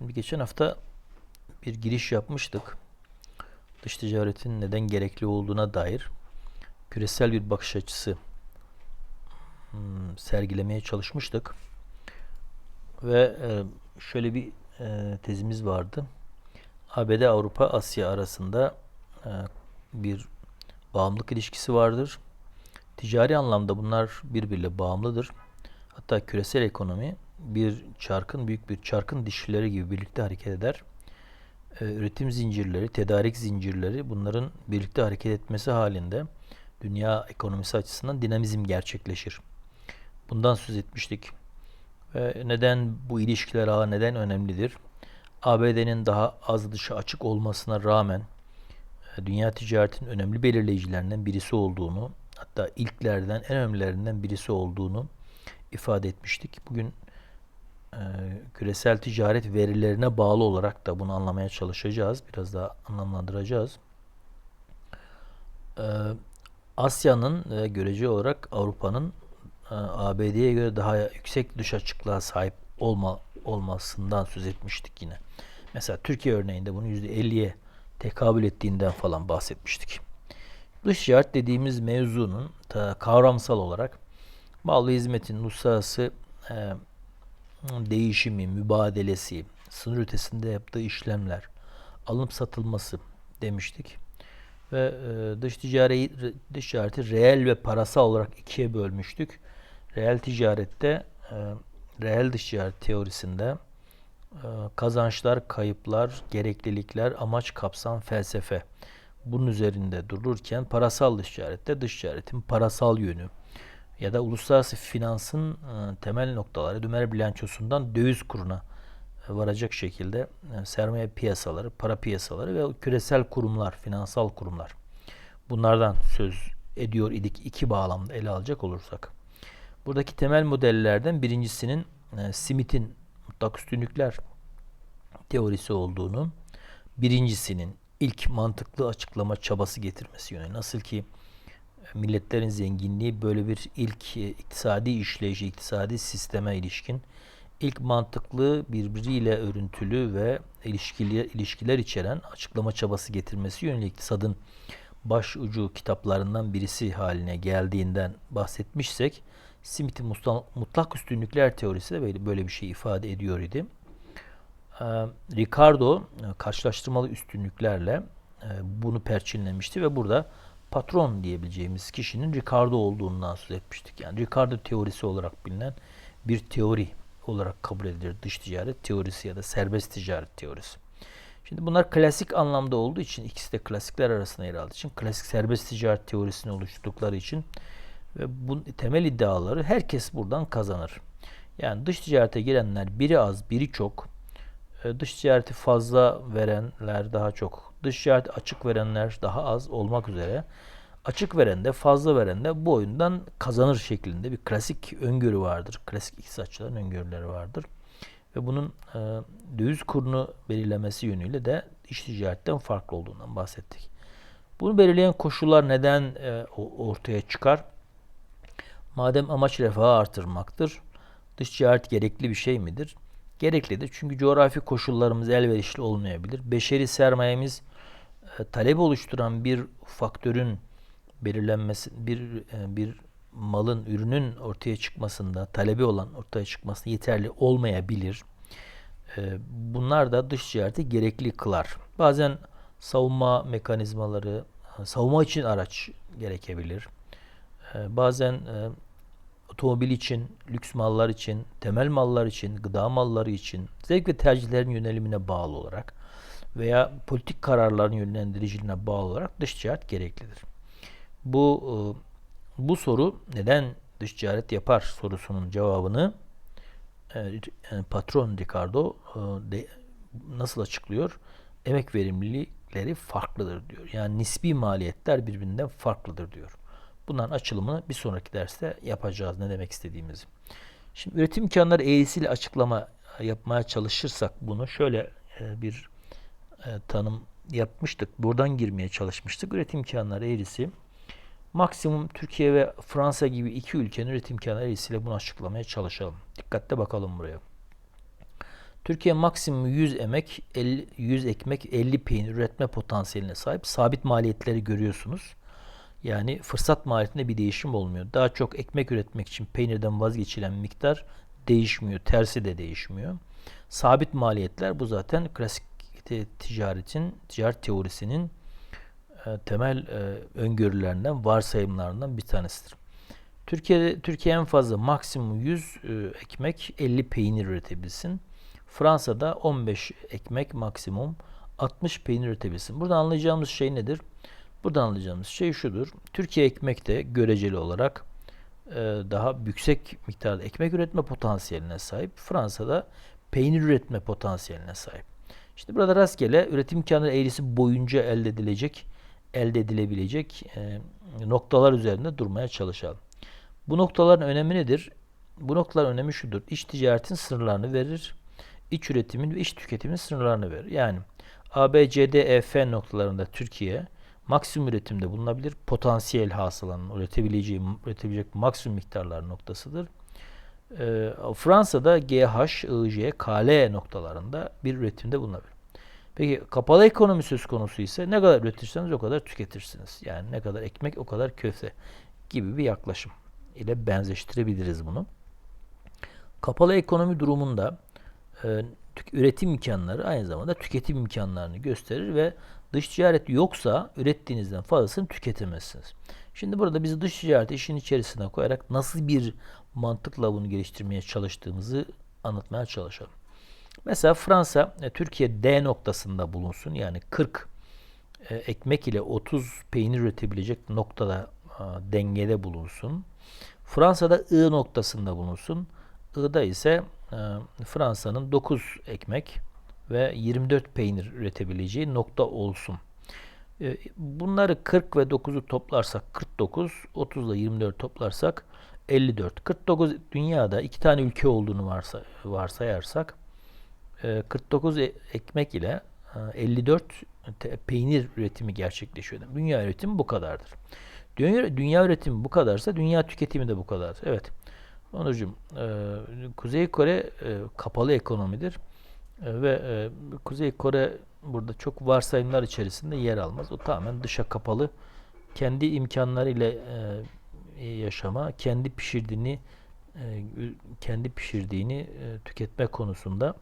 Şimdi geçen hafta bir giriş yapmıştık. Dış ticaretin neden gerekli olduğuna dair küresel bir bakış açısı hmm, sergilemeye çalışmıştık. Ve e, şöyle bir e, tezimiz vardı. ABD, Avrupa, Asya arasında e, bir bağımlılık ilişkisi vardır. Ticari anlamda bunlar birbiriyle bağımlıdır. Hatta küresel ekonomi bir çarkın, büyük bir çarkın dişlileri gibi birlikte hareket eder. Ee, üretim zincirleri, tedarik zincirleri bunların birlikte hareket etmesi halinde dünya ekonomisi açısından dinamizm gerçekleşir. Bundan söz etmiştik. Ve neden bu ilişkiler ağı neden önemlidir? ABD'nin daha az dışa açık olmasına rağmen e, dünya ticaretinin önemli belirleyicilerinden birisi olduğunu, hatta ilklerden en önemlilerinden birisi olduğunu ifade etmiştik. Bugün küresel ticaret verilerine bağlı olarak da bunu anlamaya çalışacağız. Biraz daha anlamlandıracağız. E, Asya'nın e, görece olarak Avrupa'nın e, ABD'ye göre daha yüksek dış açıklığa sahip olma, olmasından söz etmiştik yine. Mesela Türkiye örneğinde bunu %50'ye tekabül ettiğinden falan bahsetmiştik. Dış ticaret dediğimiz mevzunun kavramsal olarak mal ve hizmetin uluslararası e, değişimi, mübadelesi, sınır ötesinde yaptığı işlemler, alım satılması demiştik. Ve e, dış ticareti, dış ticareti reel ve parasal olarak ikiye bölmüştük. Reel ticarette, e, reel dış ticaret teorisinde e, kazançlar, kayıplar, gereklilikler, amaç, kapsam, felsefe bunun üzerinde dururken parasal dış ticarette dış ticaretin parasal yönü, ya da uluslararası finansın e, temel noktaları Dümer bilançosundan döviz kuruna e, varacak şekilde e, sermaye piyasaları, para piyasaları ve küresel kurumlar, finansal kurumlar. Bunlardan söz ediyor idik iki bağlamda ele alacak olursak. Buradaki temel modellerden birincisinin Smith'in mutlak üstünlükler teorisi olduğunu, birincisinin ilk mantıklı açıklama çabası getirmesi yönü. Nasıl ki milletlerin zenginliği böyle bir ilk e, iktisadi işleyişi, iktisadi sisteme ilişkin ilk mantıklı birbiriyle örüntülü ve ilişkiler, ilişkiler içeren açıklama çabası getirmesi yönlü iktisadın baş ucu kitaplarından birisi haline geldiğinden bahsetmişsek Smith'in mutlak üstünlükler teorisi de böyle bir şey ifade ediyor idi. Ricardo e, karşılaştırmalı üstünlüklerle e, bunu perçinlemişti ve burada patron diyebileceğimiz kişinin Ricardo olduğundan söz etmiştik. Yani Ricardo teorisi olarak bilinen bir teori olarak kabul edilir dış ticaret teorisi ya da serbest ticaret teorisi. Şimdi bunlar klasik anlamda olduğu için ikisi de klasikler arasında yer aldığı için klasik serbest ticaret teorisini oluşturdukları için ve bu temel iddiaları herkes buradan kazanır. Yani dış ticarete girenler biri az, biri çok. E, dış ticareti fazla verenler daha çok Dış ticaret açık verenler daha az olmak üzere açık veren de fazla veren de bu oyundan kazanır şeklinde bir klasik öngörü vardır. Klasik iktisatçıların öngörüleri vardır. Ve bunun e, döviz kurunu belirlemesi yönüyle de iş ticaretten farklı olduğundan bahsettik. Bunu belirleyen koşullar neden e, ortaya çıkar? Madem amaç refahı artırmaktır, dış ticaret gerekli bir şey midir? Gereklidir. Çünkü coğrafi koşullarımız elverişli olmayabilir. Beşeri sermayemiz e, talep oluşturan bir faktörün belirlenmesi, bir e, bir malın, ürünün ortaya çıkmasında, talebi olan ortaya çıkmasında yeterli olmayabilir. E, bunlar da dış ticareti gerekli kılar. Bazen savunma mekanizmaları, savunma için araç gerekebilir. Bazen otomobil için, lüks mallar için, temel mallar için, gıda malları için, zevk ve tercihlerin yönelimine bağlı olarak veya politik kararların yönlendiriciliğine bağlı olarak dış ticaret gereklidir. Bu e, bu soru neden dış ticaret yapar sorusunun cevabını e, patron Ricardo e, nasıl açıklıyor? Emek verimlilikleri farklıdır diyor. Yani nispi maliyetler birbirinden farklıdır diyor. Bunların açılımını bir sonraki derste yapacağız ne demek istediğimizi. Şimdi üretim imkanları eğrisiyle açıklama yapmaya çalışırsak bunu şöyle bir e, tanım yapmıştık. Buradan girmeye çalışmıştık. Üretim imkanları eğrisi maksimum Türkiye ve Fransa gibi iki ülkenin üretim imkanları eğrisiyle bunu açıklamaya çalışalım. Dikkatle bakalım buraya. Türkiye maksimum 100 emek, 50, 100 ekmek, 50 peynir üretme potansiyeline sahip. Sabit maliyetleri görüyorsunuz. Yani fırsat maliyetinde bir değişim olmuyor. Daha çok ekmek üretmek için peynirden vazgeçilen miktar değişmiyor. Tersi de değişmiyor. Sabit maliyetler bu zaten klasik ticaretin, ticaret teorisinin e, temel e, öngörülerinden, varsayımlarından bir tanesidir. Türkiye'de Türkiye en fazla maksimum 100 e, ekmek 50 peynir üretebilsin. Fransa'da 15 ekmek maksimum 60 peynir üretebilsin. Burada anlayacağımız şey nedir? Buradan anlayacağımız şey şudur. Türkiye ekmekte göreceli olarak e, daha yüksek miktarda ekmek üretme potansiyeline sahip. Fransa'da peynir üretme potansiyeline sahip. İşte burada rastgele üretim imkanı eğrisi boyunca elde edilecek, elde edilebilecek e, noktalar üzerinde durmaya çalışalım. Bu noktaların önemi nedir? Bu noktaların önemi şudur. İç ticaretin sınırlarını verir. İç üretimin ve iç tüketimin sınırlarını verir. Yani A, B, C, D, E, F noktalarında Türkiye maksimum üretimde bulunabilir. Potansiyel hasılanın üretebileceği, üretebilecek maksimum miktarlar noktasıdır. E, Fransa'da GH, IG, KL noktalarında bir üretimde bulunabilir. Peki kapalı ekonomi söz konusu ise ne kadar üretirseniz o kadar tüketirsiniz. Yani ne kadar ekmek o kadar köfte gibi bir yaklaşım ile benzeştirebiliriz bunu. Kapalı ekonomi durumunda e, üretim imkanları aynı zamanda tüketim imkanlarını gösterir ve dış ticaret yoksa ürettiğinizden fazlasını tüketemezsiniz. Şimdi burada biz dış ticareti işin içerisine koyarak nasıl bir mantıkla bunu geliştirmeye çalıştığımızı anlatmaya çalışalım. Mesela Fransa e, Türkiye D noktasında bulunsun. Yani 40 e, ekmek ile 30 peynir üretebilecek noktada dengede bulunsun. Fransa'da I noktasında bulunsun. I'da ise Fransa'nın 9 ekmek ve 24 peynir üretebileceği nokta olsun. E, bunları 40 ve 9'u toplarsak 49, 30 ile 24 toplarsak 54. 49 dünyada iki tane ülke olduğunu varsa, varsayarsak 49 e, ekmek ile 54 peynir üretimi gerçekleşiyor. Dünya üretimi bu kadardır. Dünya, dünya üretimi bu kadarsa dünya tüketimi de bu kadar. Evet. Onurcuğum, e, Kuzey Kore e, kapalı ekonomidir. E, ve e, Kuzey Kore burada çok varsayımlar içerisinde yer almaz. O tamamen dışa kapalı. Kendi imkanlarıyla e, yaşama, kendi pişirdiğini e, kendi pişirdiğini e, tüketme konusunda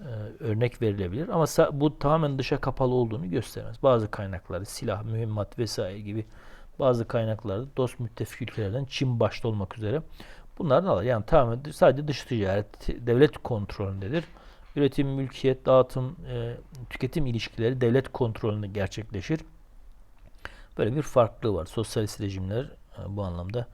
e, örnek verilebilir. Ama bu tamamen dışa kapalı olduğunu göstermez. Bazı kaynakları, silah, mühimmat vesaire gibi bazı kaynaklarda dost müttefik ülkelerden Çin başta olmak üzere bunlar da alır. Yani tamamen sadece dış ticaret devlet kontrolündedir. Üretim, mülkiyet, dağıtım, e, tüketim ilişkileri devlet kontrolünde gerçekleşir. Böyle bir farklılığı var. Sosyalist rejimler e, bu anlamda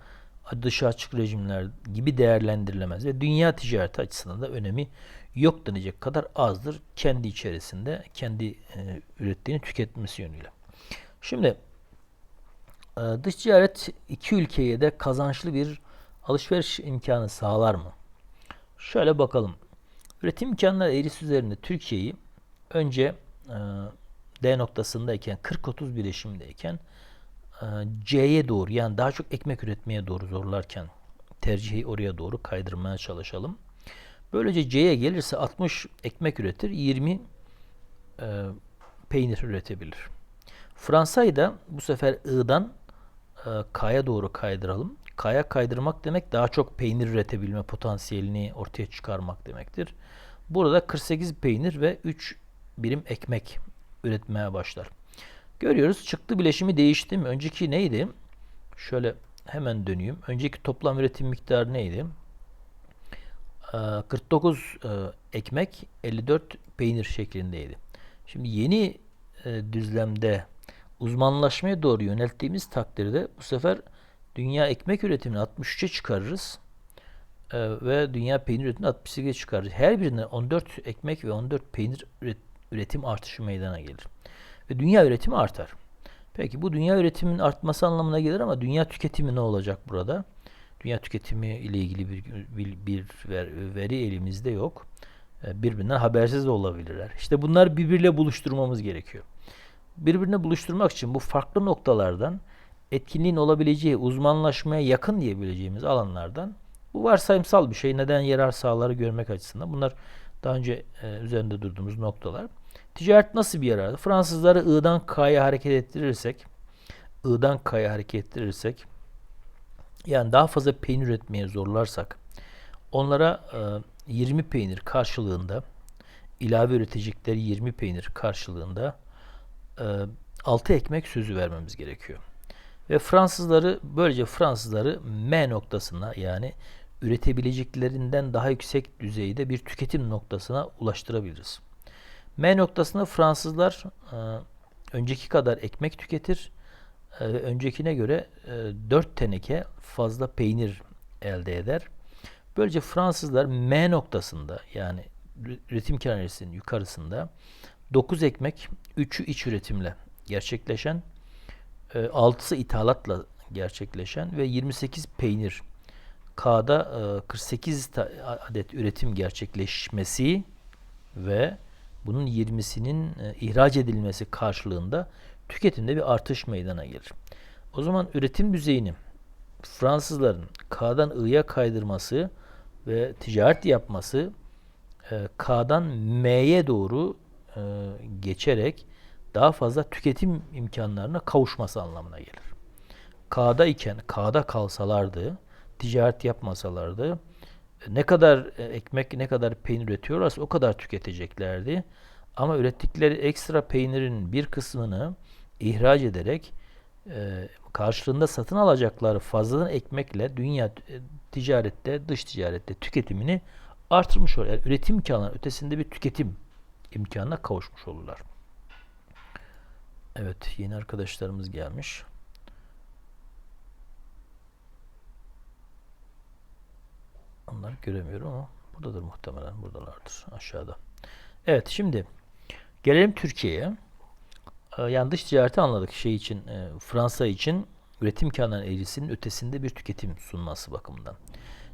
dışa açık rejimler gibi değerlendirilemez ve dünya ticareti açısından da önemi yok denecek kadar azdır kendi içerisinde kendi e, ürettiğini tüketmesi yönüyle. Şimdi ee, dış ticaret iki ülkeye de kazançlı bir alışveriş imkanı sağlar mı? Şöyle bakalım. Üretim imkanları eğrisi üzerinde Türkiye'yi önce e, D noktasındayken 40-30 bileşimdeyken e, C'ye doğru yani daha çok ekmek üretmeye doğru zorlarken tercihi oraya doğru kaydırmaya çalışalım. Böylece C'ye gelirse 60 ekmek üretir, 20 e, peynir üretebilir. Fransa'yı da bu sefer I'dan e, K'ya doğru kaydıralım. K'ya kaydırmak demek daha çok peynir üretebilme potansiyelini ortaya çıkarmak demektir. Burada 48 peynir ve 3 birim ekmek üretmeye başlar. Görüyoruz çıktı bileşimi değişti mi? Önceki neydi? Şöyle hemen döneyim. Önceki toplam üretim miktarı neydi? 49 e, e, ekmek, 54 peynir şeklindeydi. Şimdi yeni düzlemde uzmanlaşmaya doğru yönelttiğimiz takdirde bu sefer dünya ekmek üretimini 63'e çıkarırız ee, ve dünya peynir üretimini 68'e çıkarırız. Her birine 14 ekmek ve 14 peynir üretim artışı meydana gelir. Ve dünya üretimi artar. Peki bu dünya üretiminin artması anlamına gelir ama dünya tüketimi ne olacak burada? Dünya tüketimi ile ilgili bir, bir, bir veri elimizde yok. Ee, birbirinden habersiz de olabilirler. İşte bunlar birbiriyle buluşturmamız gerekiyor birbirine buluşturmak için bu farklı noktalardan etkinliğin olabileceği uzmanlaşmaya yakın diyebileceğimiz alanlardan bu varsayımsal bir şey. Neden yarar sahaları görmek açısından. Bunlar Daha önce e, üzerinde durduğumuz noktalar. Ticaret nasıl bir yarardı? Fransızları I'dan K'ya hareket ettirirsek, I'dan K'ya hareket ettirirsek, yani daha fazla peynir üretmeye zorlarsak, onlara e, 20 peynir karşılığında, ilave üretecekleri 20 peynir karşılığında e, 6 ekmek sözü vermemiz gerekiyor. Ve Fransızları böylece Fransızları M noktasına yani üretebileceklerinden daha yüksek düzeyde bir tüketim noktasına ulaştırabiliriz. M noktasında Fransızlar e, önceki kadar ekmek tüketir. E, öncekine göre e, 4 teneke fazla peynir elde eder. Böylece Fransızlar M noktasında yani üretim kanaresinin yukarısında 9 ekmek, 3'ü iç üretimle gerçekleşen, 6'sı e, ithalatla gerçekleşen ve 28 peynir K'da 48 e, adet üretim gerçekleşmesi ve bunun 20'sinin e, ihraç edilmesi karşılığında tüketimde bir artış meydana gelir. O zaman üretim düzeyini Fransızların K'dan I'ya kaydırması ve ticaret yapması K'dan M'ye doğru geçerek daha fazla tüketim imkanlarına kavuşması anlamına gelir. K'da iken, K'da kalsalardı, ticaret yapmasalardı, ne kadar e, ekmek, ne kadar peynir üretiyorlarsa o kadar tüketeceklerdi. Ama ürettikleri ekstra peynirin bir kısmını ihraç ederek e, karşılığında satın alacakları fazladan ekmekle dünya e, ticarette, dış ticarette tüketimini artırmış olur. Yani üretim imkanı ötesinde bir tüketim imkanına kavuşmuş olurlar. Evet, yeni arkadaşlarımız gelmiş. Onları göremiyorum ama buradadır muhtemelen. Buradalardır aşağıda. Evet, şimdi gelelim Türkiye'ye. Ee, yani dış ticareti anladık. Şey için, e, Fransa için üretim imkanlarının eğrisinin ötesinde bir tüketim sunması bakımından.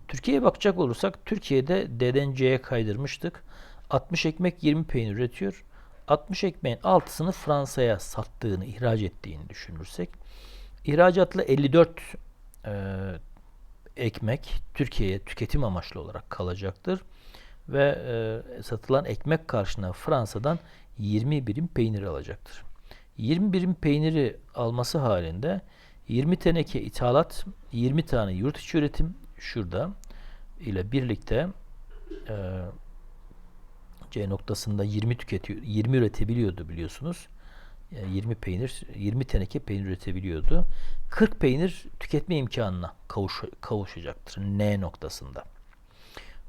Türkiye'ye bakacak olursak Türkiye'de D'den C'ye kaydırmıştık. 60 ekmek 20 peynir üretiyor. 60 ekmeğin altısını Fransa'ya sattığını, ihraç ettiğini düşünürsek ihracatla 54 e, ekmek Türkiye'ye tüketim amaçlı olarak kalacaktır. Ve e, satılan ekmek karşına Fransa'dan 20 birim peynir alacaktır. 20 birim peyniri alması halinde 20 teneke ithalat, 20 tane yurt içi üretim şurada ile birlikte e, C noktasında 20 tüketiyor, 20 üretebiliyordu biliyorsunuz. 20 peynir, 20 teneke peynir üretebiliyordu. 40 peynir tüketme imkanına kavuş, kavuşacaktır N noktasında.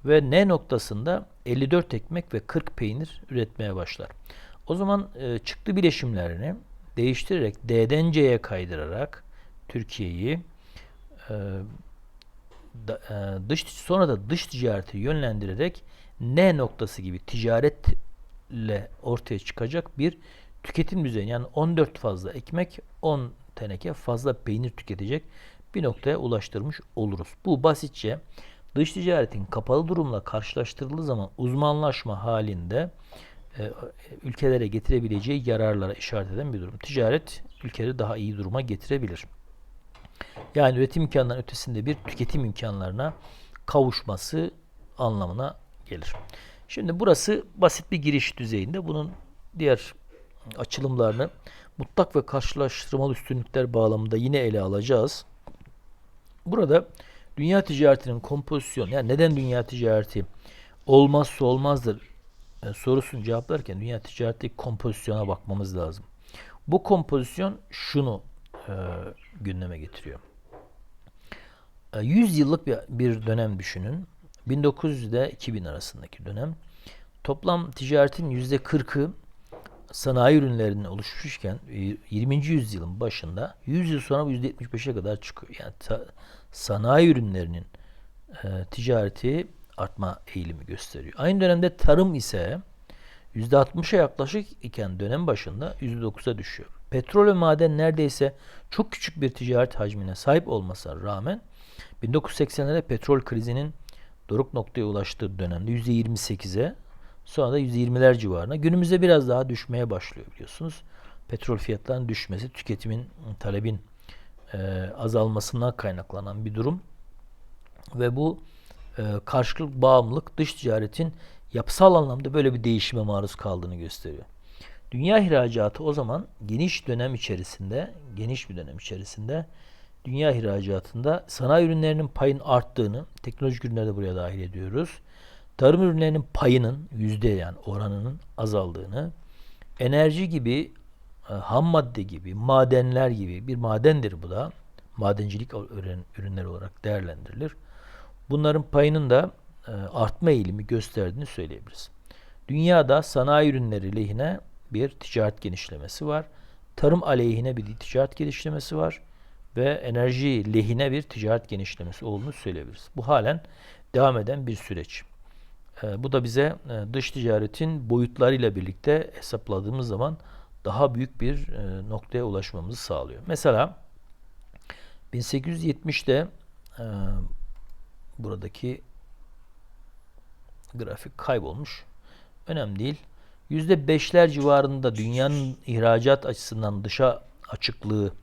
Ve N noktasında 54 ekmek ve 40 peynir üretmeye başlar. O zaman e, çıktı bileşimlerini değiştirerek D'den C'ye kaydırarak Türkiye'yi e, da, e, dış sonra da dış ticareti yönlendirerek N noktası gibi ticaretle ortaya çıkacak bir tüketim düzeni yani 14 fazla ekmek 10 teneke fazla peynir tüketecek bir noktaya ulaştırmış oluruz. Bu basitçe dış ticaretin kapalı durumla karşılaştırıldığı zaman uzmanlaşma halinde e, ülkelere getirebileceği yararlara işaret eden bir durum. Ticaret ülkeleri daha iyi duruma getirebilir. Yani üretim imkanlarının ötesinde bir tüketim imkanlarına kavuşması anlamına gelir. Şimdi burası basit bir giriş düzeyinde. Bunun diğer açılımlarını mutlak ve karşılaştırmalı üstünlükler bağlamında yine ele alacağız. Burada dünya ticaretinin kompozisyon yani neden dünya ticareti olmazsa olmazdır yani e, sorusunu cevaplarken dünya ticaretteki kompozisyona bakmamız lazım. Bu kompozisyon şunu e, gündeme getiriyor. E, 100 yıllık bir, bir dönem düşünün. 1900 ile 2000 arasındaki dönem. Toplam ticaretin %40'ı sanayi ürünlerinin oluşmuşken 20. yüzyılın başında 100 yıl sonra bu %75'e kadar çıkıyor. Yani ta, sanayi ürünlerinin e, ticareti artma eğilimi gösteriyor. Aynı dönemde tarım ise %60'a yaklaşık iken dönem başında %9'a düşüyor. Petrol ve maden neredeyse çok küçük bir ticaret hacmine sahip olmasına rağmen 1980'lerde petrol krizinin doruk noktaya ulaştığı dönemde %28'e Sonra da 120'ler civarına. Günümüzde biraz daha düşmeye başlıyor biliyorsunuz. Petrol fiyatlarının düşmesi, tüketimin, talebin e, azalmasından kaynaklanan bir durum. Ve bu e, karşılık bağımlılık dış ticaretin yapısal anlamda böyle bir değişime maruz kaldığını gösteriyor. Dünya ihracatı o zaman geniş dönem içerisinde, geniş bir dönem içerisinde dünya ihracatında sanayi ürünlerinin payının arttığını, teknolojik ürünleri de buraya dahil ediyoruz. Tarım ürünlerinin payının yüzde yani oranının azaldığını, enerji gibi, e, ham madde gibi, madenler gibi bir madendir bu da. Madencilik ürünleri olarak değerlendirilir. Bunların payının da e, artma eğilimi gösterdiğini söyleyebiliriz. Dünyada sanayi ürünleri lehine bir ticaret genişlemesi var. Tarım aleyhine bir ticaret genişlemesi var ve enerji lehine bir ticaret genişlemesi olduğunu söyleyebiliriz. Bu halen devam eden bir süreç. E, bu da bize e, dış ticaretin boyutlarıyla birlikte hesapladığımız zaman daha büyük bir e, noktaya ulaşmamızı sağlıyor. Mesela 1870'te e, buradaki grafik kaybolmuş. Önemli değil. %5'ler civarında dünyanın ihracat açısından dışa açıklığı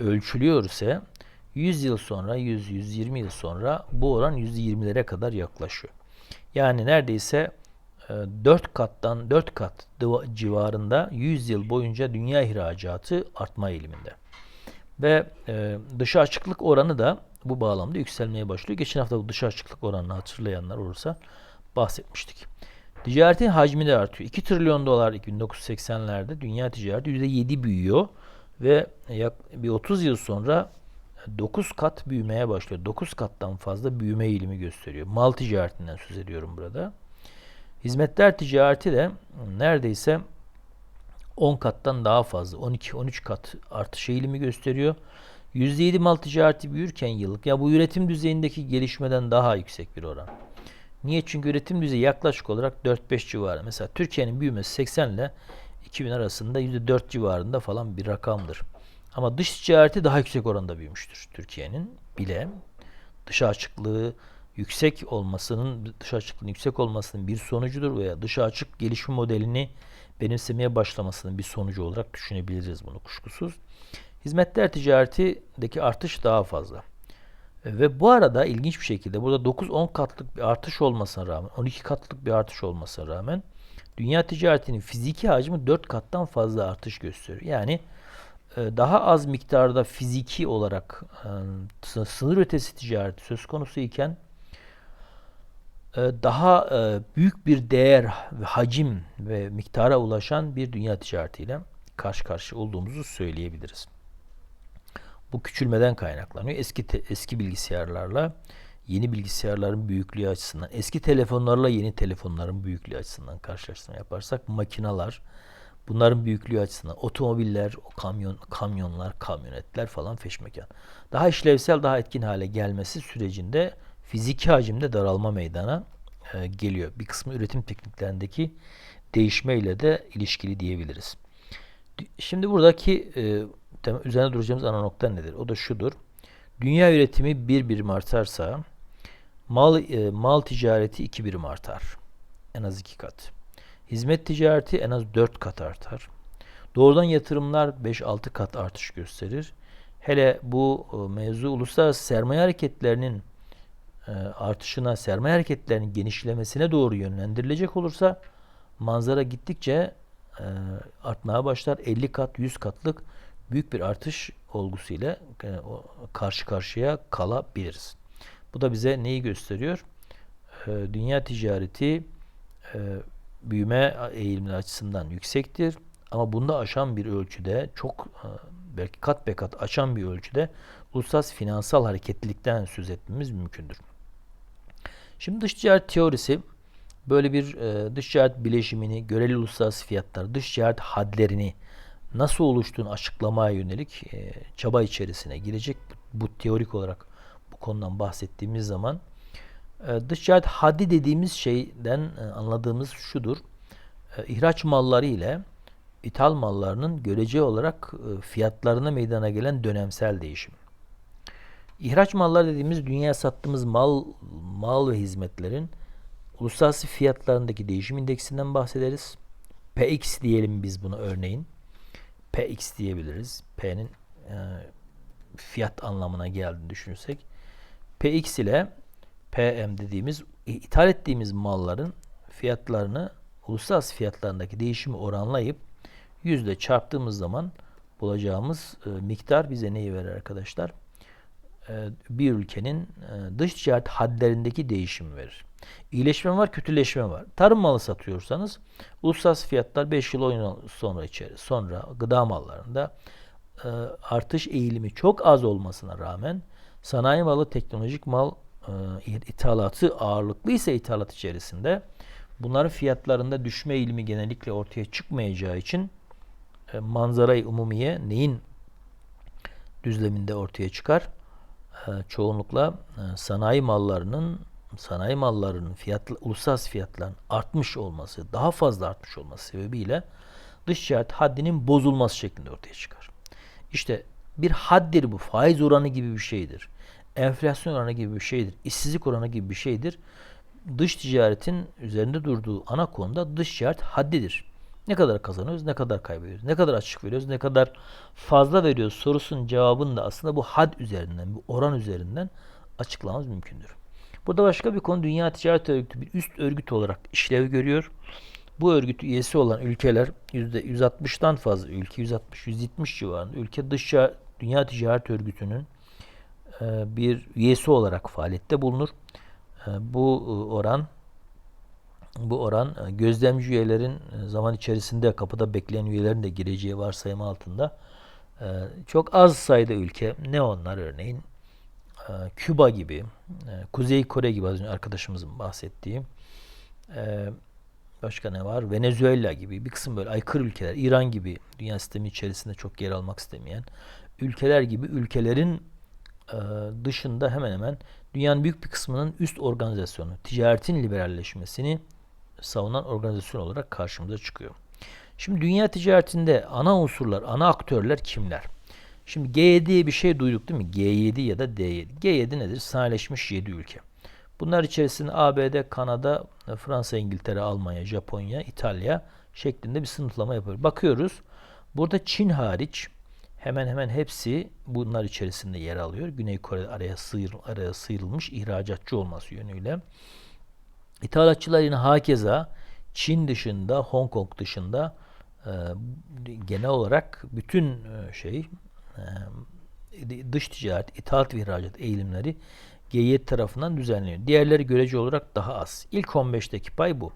ölçülüyor ise 100 yıl sonra, 100-120 yıl sonra bu oran %20'lere kadar yaklaşıyor. Yani neredeyse 4 e, kattan 4 kat civarında 100 yıl boyunca dünya ihracatı artma eğiliminde. Ve e, dışa açıklık oranı da bu bağlamda yükselmeye başlıyor. Geçen hafta bu dışa açıklık oranını hatırlayanlar olursa bahsetmiştik. Ticaretin hacmi de artıyor. 2 trilyon dolar 1980'lerde dünya ticareti %7 büyüyor ve bir 30 yıl sonra 9 kat büyümeye başlıyor. 9 kattan fazla büyüme eğilimi gösteriyor. Mal ticaretinden söz ediyorum burada. Hizmetler ticareti de neredeyse 10 kattan daha fazla. 12-13 kat artış eğilimi gösteriyor. %7 mal ticareti büyürken yıllık ya bu üretim düzeyindeki gelişmeden daha yüksek bir oran. Niye? Çünkü üretim düzeyi yaklaşık olarak 4-5 civarı. Mesela Türkiye'nin büyümesi 80 ile 2000 arasında %4 civarında falan bir rakamdır. Ama dış ticareti daha yüksek oranda büyümüştür Türkiye'nin bile. Dış açıklığı yüksek olmasının, dış açıklığın yüksek olmasının bir sonucudur veya dış açık gelişme modelini benimsemeye başlamasının bir sonucu olarak düşünebiliriz bunu kuşkusuz. Hizmetler ticaretindeki artış daha fazla. Ve bu arada ilginç bir şekilde burada 9-10 katlık bir artış olmasına rağmen, 12 katlık bir artış olmasına rağmen dünya ticaretinin fiziki hacmi 4 kattan fazla artış gösteriyor. Yani e, daha az miktarda fiziki olarak e, sınır ötesi ticaret söz konusu iken e, daha büyük bir değer ve hacim ve miktara ulaşan bir dünya ticaretiyle karşı karşıya olduğumuzu söyleyebiliriz. Bu küçülmeden kaynaklanıyor. Eski te, eski bilgisayarlarla yeni bilgisayarların büyüklüğü açısından, eski telefonlarla yeni telefonların büyüklüğü açısından karşılaştırma yaparsak makinalar bunların büyüklüğü açısından otomobiller, kamyon kamyonlar, kamyonetler falan feşmekan. Daha işlevsel, daha etkin hale gelmesi sürecinde fiziki hacimde daralma meydana e, geliyor. Bir kısmı üretim tekniklerindeki değişmeyle de ilişkili diyebiliriz. Şimdi buradaki e, üzerine duracağımız ana nokta nedir? O da şudur. Dünya üretimi bir birim artarsa mal e, mal ticareti iki birim artar. En az iki kat. Hizmet ticareti en az dört kat artar. Doğrudan yatırımlar 5-6 kat artış gösterir. Hele bu e, mevzu uluslararası sermaye hareketlerinin e, artışına, sermaye hareketlerinin genişlemesine doğru yönlendirilecek olursa manzara gittikçe e, artmaya başlar. 50 kat, 100 katlık büyük bir artış olgusuyla karşı karşıya kalabiliriz. Bu da bize neyi gösteriyor? E, dünya ticareti e, büyüme eğilimleri açısından yüksektir. Ama bunda aşan bir ölçüde çok belki kat be kat aşan bir ölçüde uluslararası finansal hareketlilikten söz etmemiz mümkündür. Şimdi dış ticaret teorisi böyle bir dış ticaret bileşimini, göreli uluslararası fiyatlar, dış ticaret hadlerini nasıl oluştuğunu açıklamaya yönelik e, çaba içerisine girecek. Bu, bu teorik olarak konudan bahsettiğimiz zaman e, dış ticaret haddi dediğimiz şeyden e, anladığımız şudur. E, ihraç malları ile ithal mallarının görece olarak fiyatlarına meydana gelen dönemsel değişim. İhraç mallar dediğimiz dünya sattığımız mal mal ve hizmetlerin uluslararası fiyatlarındaki değişim indeksinden bahsederiz. PX diyelim biz buna örneğin. Px diyebiliriz. P'nin e, fiyat anlamına geldiğini düşünürsek Px ile PM dediğimiz ithal ettiğimiz malların fiyatlarını uluslararası fiyatlarındaki değişimi oranlayıp yüzde çarptığımız zaman bulacağımız e, miktar bize neyi verir arkadaşlar? E, bir ülkenin e, dış ticaret hadlerindeki değişimi verir. İyileşme var, kötüleşme var. Tarım malı satıyorsanız uluslararası fiyatlar 5 yıl sonra içeri sonra gıda mallarında e, artış eğilimi çok az olmasına rağmen sanayi malı, teknolojik mal e, ithalatı ağırlıklı ise ithalat içerisinde bunların fiyatlarında düşme eğilimi genellikle ortaya çıkmayacağı için e, manzarayı umumiye neyin düzleminde ortaya çıkar? E, çoğunlukla e, sanayi mallarının sanayi mallarının fiyat uluslararası fiyatların artmış olması, daha fazla artmış olması sebebiyle dış ticaret haddinin bozulması şeklinde ortaya çıkar. İşte bir haddir bu. Faiz oranı gibi bir şeydir. Enflasyon oranı gibi bir şeydir. İşsizlik oranı gibi bir şeydir. Dış ticaretin üzerinde durduğu ana konuda dış ticaret haddidir. Ne kadar kazanıyoruz, ne kadar kaybediyoruz, ne kadar açık veriyoruz, ne kadar fazla veriyoruz sorusunun cevabını da aslında bu had üzerinden, bu oran üzerinden açıklamamız mümkündür. Burada başka bir konu Dünya Ticaret Örgütü bir üst örgüt olarak işlev görüyor. Bu örgüt üyesi olan ülkeler %160'tan fazla ülke, 160-170 civarında ülke dış Dünya Ticaret Örgütü'nün bir üyesi olarak faaliyette bulunur. E, bu e, oran bu oran gözlemci üyelerin zaman içerisinde kapıda bekleyen üyelerin de gireceği varsayımı altında çok az sayıda ülke ne onlar örneğin Küba gibi Kuzey Kore gibi az önce arkadaşımızın bahsettiği başka ne var? Venezuela gibi bir kısım böyle aykırı ülkeler, İran gibi dünya sistemi içerisinde çok yer almak istemeyen ülkeler gibi ülkelerin e, dışında hemen hemen dünyanın büyük bir kısmının üst organizasyonu, ticaretin liberalleşmesini savunan organizasyon olarak karşımıza çıkıyor. Şimdi dünya ticaretinde ana unsurlar, ana aktörler kimler? Şimdi G7 diye bir şey duyduk değil mi? G7 ya da D7. G7 nedir? Sanayileşmiş 7 ülke. Bunlar içerisinde ABD, Kanada, Fransa, İngiltere, Almanya, Japonya, İtalya şeklinde bir sınıflama yapıyoruz. Bakıyoruz. Burada Çin hariç hemen hemen hepsi bunlar içerisinde yer alıyor. Güney Kore araya, sıyır, araya sıyrılmış ihracatçı olması yönüyle. İthalatçılar yine hakeza Çin dışında, Hong Kong dışında e, genel olarak bütün e, şey e, dış ticaret, ithalat ve ihracat eğilimleri G7 tarafından düzenleniyor. Diğerleri görece olarak daha az. İlk 15'teki pay bu.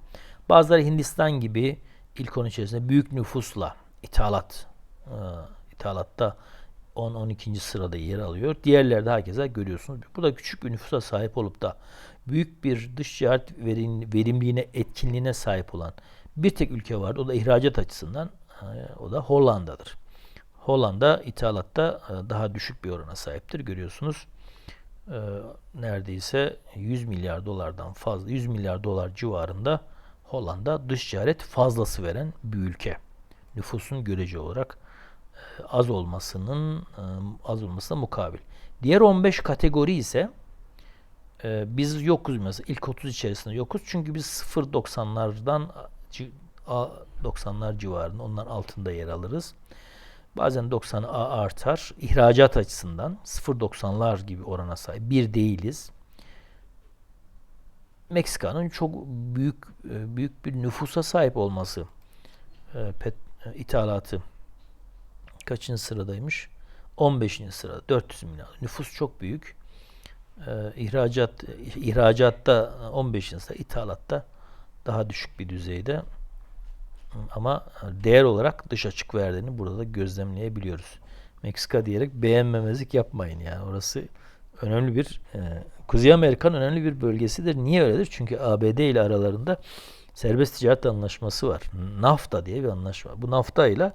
Bazıları Hindistan gibi ilk 10 içerisinde büyük nüfusla ithalat e, ithalatta 10-12. sırada yer alıyor. Diğerleri de herkese görüyorsunuz. Bu da küçük bir nüfusa sahip olup da büyük bir dış ticaret verim, verimliliğine, etkinliğine sahip olan bir tek ülke vardı. O da ihracat açısından e, o da Hollanda'dır. Hollanda ithalatta e, daha düşük bir orana sahiptir. Görüyorsunuz e, neredeyse 100 milyar dolardan fazla 100 milyar dolar civarında Hollanda dış ticaret fazlası veren bir ülke. Nüfusun görece olarak az olmasının e, az olmasına mukabil. Diğer 15 kategori ise e, biz yokuz mesela ilk 30 içerisinde yokuz çünkü biz 0.90'lardan 90'lar civarında onların altında yer alırız. Bazen 90 artar. İhracat açısından 0.90'lar gibi orana sahip. Bir değiliz. Meksika'nın çok büyük e, büyük bir nüfusa sahip olması pet, ithalatı kaçıncı sıradaymış? 15. sırada 400 milyon. Nüfus çok büyük. İhracat ihracatta 15. sırada, ithalatta daha düşük bir düzeyde. Ama değer olarak dış açık verdiğini burada da gözlemleyebiliyoruz. Meksika diyerek beğenmemezlik yapmayın yani orası önemli bir e, Kuzey Amerika'nın önemli bir bölgesidir. Niye öyledir? Çünkü ABD ile aralarında serbest ticaret anlaşması var. NAFTA diye bir anlaşma. Bu NAFTA ile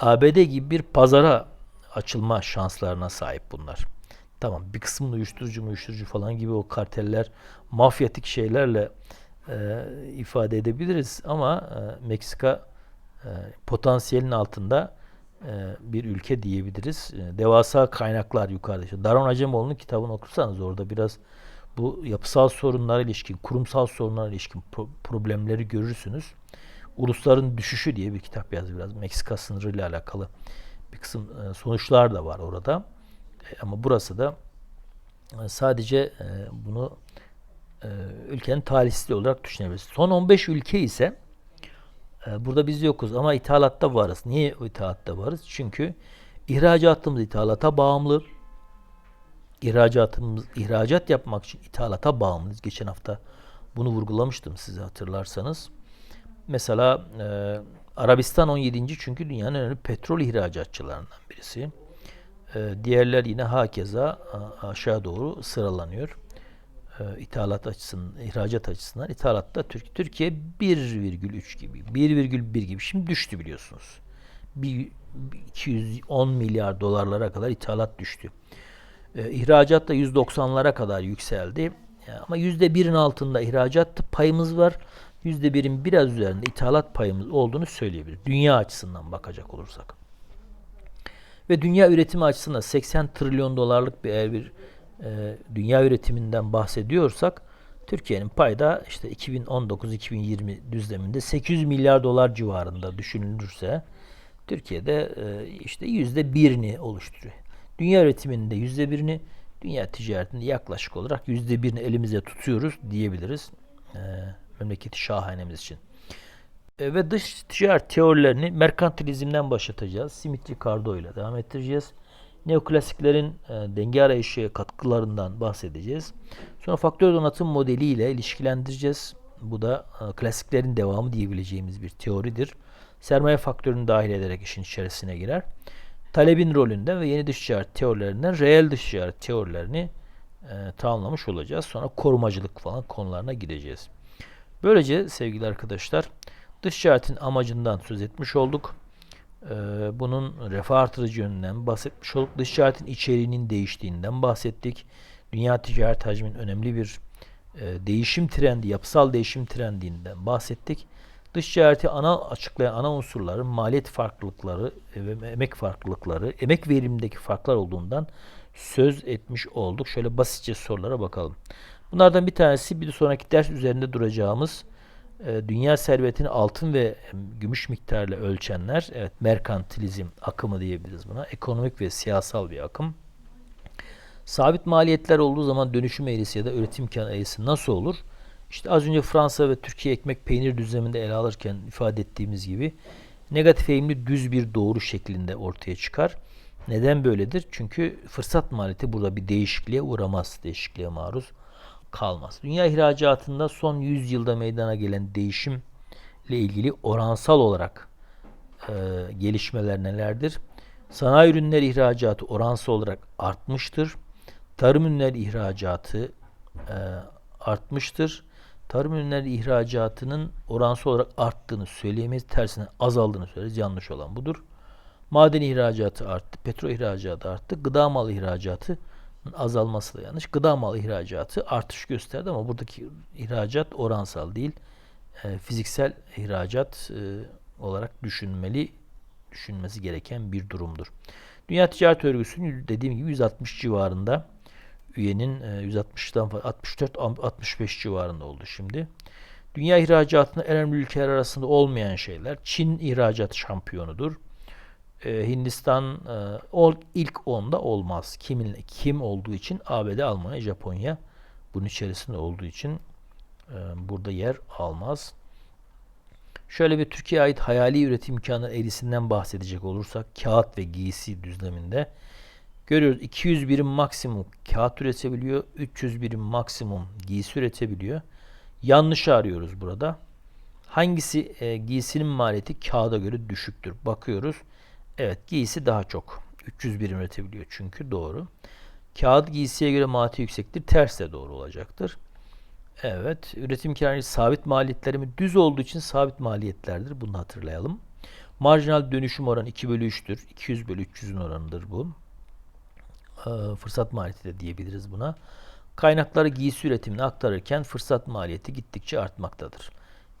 ABD gibi bir pazara açılma şanslarına sahip bunlar. Tamam bir kısmını uyuşturucu uyuşturucu falan gibi o karteller mafyatik şeylerle e, ifade edebiliriz ama e, Meksika e, potansiyelin altında e, bir ülke diyebiliriz. E, devasa kaynaklar yukarıda. İşte Daron Acemoğlu'nun kitabını okursanız orada biraz bu yapısal sorunlara ilişkin, kurumsal sorunlara ilişkin pro- problemleri görürsünüz. Ulusların Düşüşü diye bir kitap yazdı biraz. Meksika sınırı ile alakalı bir kısım e, sonuçlar da var orada. E, ama burası da e, sadece bunu ülkenin talihsizliği olarak düşünebiliriz. Son 15 ülke ise burada biz yokuz ama ithalatta varız. Niye ithalatta varız? Çünkü ihracatımız ithalata bağımlı. İhracatımız ihracat yapmak için ithalata bağımlıyız. Geçen hafta bunu vurgulamıştım size hatırlarsanız. Mesela e, Arabistan 17. çünkü dünyanın en önemli petrol ihracatçılarından birisi. E, diğerler yine hakeza a- aşağı doğru sıralanıyor. E, ithalat açısından, ihracat açısından ithalatta Türk Türkiye 1,3 gibi, 1,1 gibi şimdi düştü biliyorsunuz. Bir, 210 milyar dolarlara kadar ithalat düştü. E, ihracat da 190'lara kadar yükseldi. Ama %1'in altında ihracat payımız var. %1'in biraz üzerinde ithalat payımız olduğunu söyleyebiliriz. Dünya açısından bakacak olursak. Ve dünya üretimi açısından 80 trilyon dolarlık bir eğer bir e, dünya üretiminden bahsediyorsak Türkiye'nin payda işte 2019-2020 düzleminde 800 milyar dolar civarında düşünülürse Türkiye'de e, işte yüzde birini oluşturuyor. Dünya üretiminde yüzde birini, dünya ticaretinde yaklaşık olarak yüzde birini elimize tutuyoruz diyebiliriz. E, memleketi şahanemiz için. E, ve dış ticaret teorilerini merkantilizmden başlatacağız. Smith Ricardo ile devam ettireceğiz. Neoklasiklerin e, denge arayışı katkılarından bahsedeceğiz. Sonra faktör donatım modeliyle ilişkilendireceğiz. Bu da e, klasiklerin devamı diyebileceğimiz bir teoridir. Sermaye faktörünü dahil ederek işin içerisine girer. Talebin rolünden ve yeni dış ticaret teorilerinden reel dış ticaret teorilerini e, tamamlamış olacağız. Sonra korumacılık falan konularına gideceğiz. Böylece sevgili arkadaşlar dış ticaretin amacından söz etmiş olduk. Ee, bunun refah artırıcı yönünden bahsetmiş olduk. Dış ticaretin içeriğinin değiştiğinden bahsettik. Dünya ticaret hacminin önemli bir e, değişim trendi, yapısal değişim trendinden bahsettik. Dış ticareti ana açıklayan ana unsurların maliyet farklılıkları ve emek farklılıkları, emek verimindeki farklar olduğundan söz etmiş olduk. Şöyle basitçe sorulara bakalım. Bunlardan bir tanesi bir sonraki ders üzerinde duracağımız e, dünya servetini altın ve gümüş miktarla ölçenler, evet merkantilizm akımı diyebiliriz buna. Ekonomik ve siyasal bir akım. Sabit maliyetler olduğu zaman dönüşüm eğrisi ya da üretim imkanı eğrisi nasıl olur? İşte az önce Fransa ve Türkiye ekmek peynir düzleminde ele alırken ifade ettiğimiz gibi negatif eğimli düz bir doğru şeklinde ortaya çıkar. Neden böyledir? Çünkü fırsat maliyeti burada bir değişikliğe uğramaz, değişikliğe maruz kalmaz. Dünya ihracatında son 100 yılda meydana gelen değişim ile ilgili oransal olarak e, gelişmeler nelerdir? Sanayi ürünler ihracatı oransal olarak artmıştır. Tarım ürünler ihracatı e, artmıştır. Tarım ürünleri ihracatının oransal olarak arttığını söyleyemeyiz. Tersine azaldığını söyleriz. Yanlış olan budur. Maden ihracatı arttı. Petrol ihracatı arttı. Gıda malı ihracatı azalması da yanlış. Gıda malı ihracatı artış gösterdi ama buradaki ihracat oransal değil. E, fiziksel ihracat e, olarak düşünmeli, düşünmesi gereken bir durumdur. Dünya Ticaret Örgütü'nün dediğim gibi 160 civarında üyenin e, 160'dan 64 65 civarında oldu şimdi. Dünya ihracatında en önemli ülkeler arasında olmayan şeyler. Çin ihracat şampiyonudur. Ee, Hindistan e, ilk 10'da olmaz. Kimin kim olduğu için ABD, Almanya, Japonya bunun içerisinde olduğu için e, burada yer almaz. Şöyle bir Türkiye'ye ait hayali üretim imkanı eğrisinden bahsedecek olursak kağıt ve giysi düzleminde görüyoruz 200 birim maksimum kağıt üretebiliyor, 300 birim maksimum giysi üretebiliyor. Yanlış arıyoruz burada. Hangisi e, giysinin maliyeti kağıda göre düşüktür? Bakıyoruz. Evet giysi daha çok. 300 birim üretebiliyor çünkü doğru. Kağıt giysiye göre maliyeti yüksektir. Ters de doğru olacaktır. Evet. Üretim kiracı sabit maliyetlerimi düz olduğu için sabit maliyetlerdir. Bunu hatırlayalım. Marjinal dönüşüm oranı 2 bölü 3'tür. 200 bölü 300'ün oranıdır bu. Ee, fırsat maliyeti de diyebiliriz buna. Kaynakları giysi üretimine aktarırken fırsat maliyeti gittikçe artmaktadır.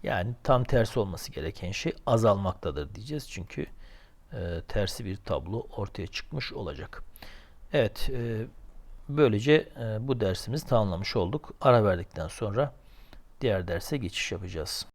Yani tam tersi olması gereken şey azalmaktadır diyeceğiz. Çünkü e, tersi bir tablo ortaya çıkmış olacak. Evet, e, böylece e, bu dersimizi tamamlamış olduk. Ara verdikten sonra diğer derse geçiş yapacağız.